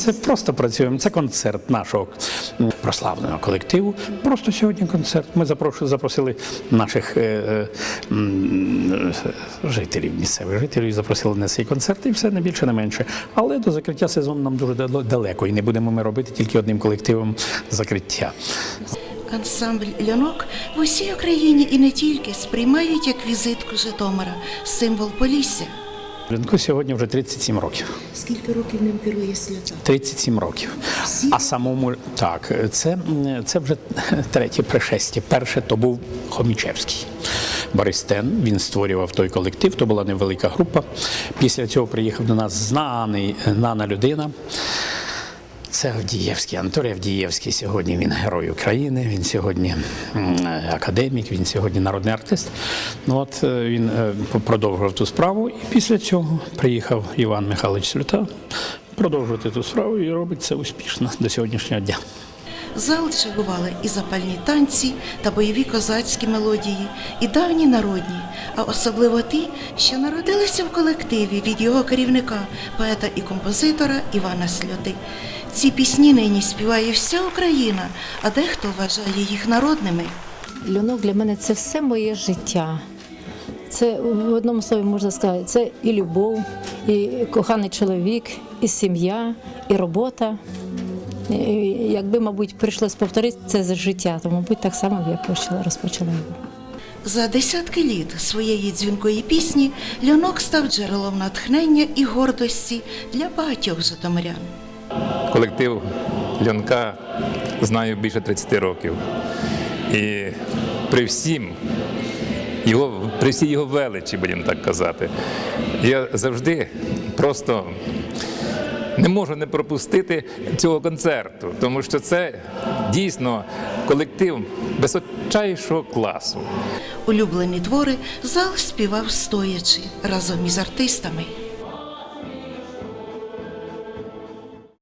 Це просто працюємо. Це концерт нашого прославленого колективу. Просто сьогодні концерт. Ми запросили наших е, е, е, жителів, місцевих жителів, запросили на цей концерт, і все не більше, не менше. Але до закриття сезону нам дуже дал- далеко, і не будемо ми робити тільки одним колективом закриття. Ансамбль льонок в усій Україні і не тільки сприймають як візитку Житомира, символ Полісся. Ринку сьогодні вже 37 років. Скільки років ним керує свята? 37 років. А самому так, це, це вже третє пришестя. Перше то був Хомічевський. Борис Тен, він створював той колектив, то була невелика група. Після цього приїхав до нас знаний, знана людина. Це Авдієвський, Анатолій Авдієвський. Сьогодні він герой України, він сьогодні академік, він сьогодні народний артист. Ну, от е, він е, продовжував ту справу, і після цього приїхав Іван Михайлович Слюта продовжувати ту справу і робить це успішно до сьогоднішнього дня. Зал чергували і запальні танці та бойові козацькі мелодії, і давні народні, а особливо ті, що народилися в колективі від його керівника, поета і композитора Івана Сльоти. Ці пісні нині співає вся Україна, а дехто вважає їх народними. Льонок для мене це все моє життя. Це в одному слові можна сказати, це і любов, і коханий чоловік, і сім'я, і робота. Якби, мабуть, прийшлось повторити це за життя, то, мабуть, так само б я почала розпочала його. За десятки літ своєї дзвінкої пісні Льонок став джерелом натхнення і гордості для багатьох житомирян. колектив Льонка знаю більше 30 років. І при всім його, при всій його величі, будемо так казати, я завжди просто не можу не пропустити цього концерту, тому що це дійсно колектив височайшого класу. Улюблені твори зал співав стоячи разом із артистами.